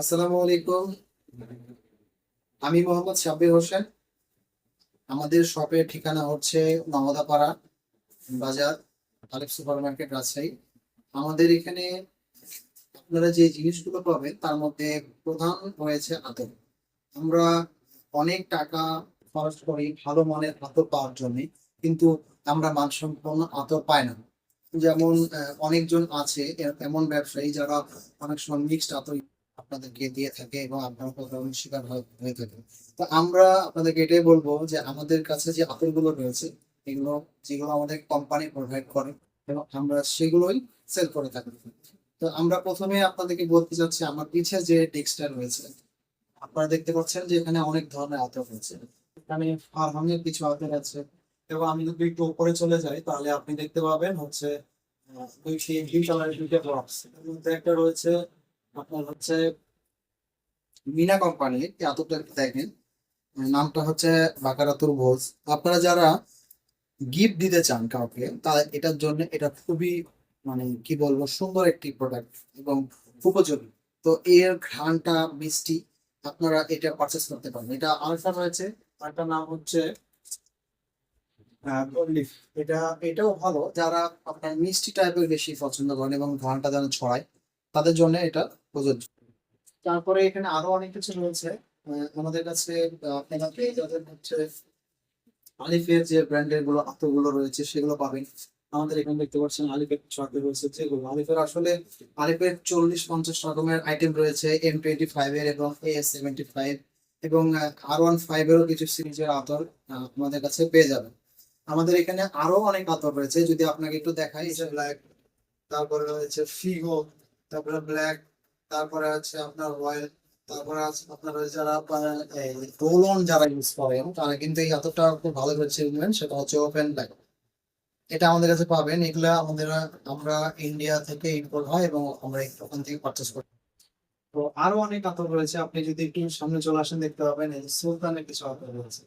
আসসালামু আলাইকুম। আমি মোহাম্মদ সাব্বির হোসেন। আমাদের শপের ঠিকানা হচ্ছে নমদাপাড়া বাজার আলেক সুপার মার্কেট রাজশাহী। আমাদের এখানে আপনারা যে জিনিসগুলো পাবেন, তার মধ্যে প্রধান রয়েছে আতর। আমরা অনেক টাকা খরচ করি ভালো মানের আতর পাওয়ার জন্য, কিন্তু আমরা মানসম্পন্ন আতর পাই না। যেমন অনেকজন আছে এমন ব্যবসায়ী যারা অনেক সময় মিক্সড আতর আপনাদেরকে দিয়ে থাকে এবং আপনারা প্রতারণার শিকার হয়ে- থাকে। তো আমরা আপনাদেরকে এটাই বলব যে আমাদের কাছে যে আতরগুলো রয়েছে, এগুলো, যেগুলো আমাদের কোম্পানি প্রোভাইড করে, এবং আমরা সেগুলোই সেল করে থাকি। তো আমরা প্রথমে আপনাদেরকে বলতে চাচ্ছি, আমার পিছে যে টেক্সটাইল রয়েছে, আপনারা দেখতে পাচ্ছেন যে এখানে অনেক ধরনের আতর রয়েছে। এখানে ফারহানের কিছু আতর আছে, এবং আমি যদি একটু উপরে চলে যাই, তাহলে আপনি দেখতে পাবেন হচ্ছে দুই দুই কালারের দুইটা বক্স একটা রয়েছে আপনার হচ্ছে মিনা কোম্পানির আতরটা দেখেন নামটা হচ্ছে বাকারাতুর ভোজ। আপনারা যারা গিফট দিতে চান কাউকে তা এটার জন্য এটা খুবই মানে কি বলব, সুন্দর একটি প্রোডাক্ট এবং উপযোগী। তো এর ঘ্রাণটা, মিষ্টি, আপনারা এটা পারচেস করতে পারেন এটা আরেকটা রয়েছে, আরেকটা নাম হচ্ছে এটা, এটাও ভালো। যারা আপনার মিষ্টি টাইপের বেশি পছন্দ করেন এবং ঘ্রাণটা যেন ছড়ায়, তাদের জন্য এটা তারপরে এখানে আরও অনেক কিছু রয়েছে। আমাদের কাছে হচ্ছে আলিফের যে ব্র্যান্ডেরগুলো, আতরগুলো রয়েছে, সেগুলো পাবেন। আমাদের এখানে দেখতে পাচ্ছেন আলিফের আতর রয়েছে, যেগুলো আলিফের আসলে আলিফের চল্লিশ পঞ্চাশ রকমের আইটেম রয়েছে এম টোয়েন্টি ফাইভ এর এবং এ এস সেভেন্টি ফাইভ এবং আর ওয়ান ফাইভ এরও কিছু সিরিজের আতর আমাদের কাছে পেয়ে যাবেন। আমাদের এখানে আরও অনেক আতর রয়েছে, যদি আপনাকে একটু দেখাই ব্ল্যাক তারপরে রয়েছে ফিগো তারপরে ব্ল্যাক তারপরে আছে আপনার রয়্যাল, তারপরে আছে আপনার যারা রোলন যারা ইউজ করেন তারা কিন্তু এই এতটা খুব ভালো করে চিনবেন সেটা হচ্ছে ওপেন ব্যাগ এটা আমাদের কাছে পাবেন, এগুলা আমাদের, আমরা ইন্ডিয়া থেকে ইম্পোর্ট হয় এবং আমরা ওখান থেকে পারচেস করি। তো আরও অনেক আতর রয়েছে, আপনি যদি একটু সামনে চলে আসেন, দেখতে পাবেন এই সুলতানের কিছু আতর রয়েছে।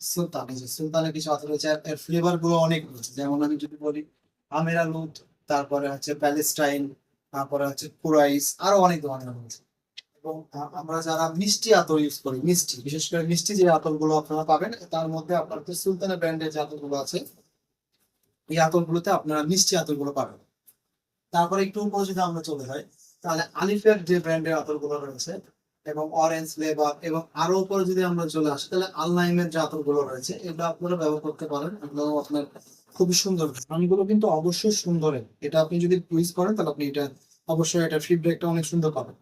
সুলতান, এই যে সুলতানের কিছু আতর রয়েছে, এর ফ্লেভারগুলো অনেক রয়েছে। যেমন আমি যদি বলি আমেরা লুট তারপরে হচ্ছে প্যালেস্টাইন তারপরে হচ্ছে কুরাইস আরও অনেক ধরনের রয়েছে এবং আমরা যারা মিষ্টি আতর ইউজ করি, মিষ্টি, বিশেষ করে মিষ্টি যে আতরগুলো আপনারা পাবেন, তার মধ্যে আপনার যে সুলতানের ব্র্যান্ডের যে আতরগুলো আছে, এই আতর গুলোতে আপনারা মিষ্টি আতরগুলো পাবেন। তারপরে একটু উপরে যদি আমরা চলে যাই, তাহলে আলিফের যে ব্র্যান্ডের আতরগুলো রয়েছে, এবং অরেঞ্জ ফ্লেভার এবং আরও উপরে যদি আমরা চলে আসি, তাহলে আলনাইমের যে আতরগুলো রয়েছে, এগুলো আপনারা ব্যবহার করতে পারেন। এগুলো আপনার খুবই সুন্দর গানগুলো কিন্তু অবশ্যই সুন্দর। এটা আপনি যদি ইউজ করেন, তাহলে আপনি এটা অবশ্যই এটা ফিডব্যাকটা অনেক সুন্দর পাবেন।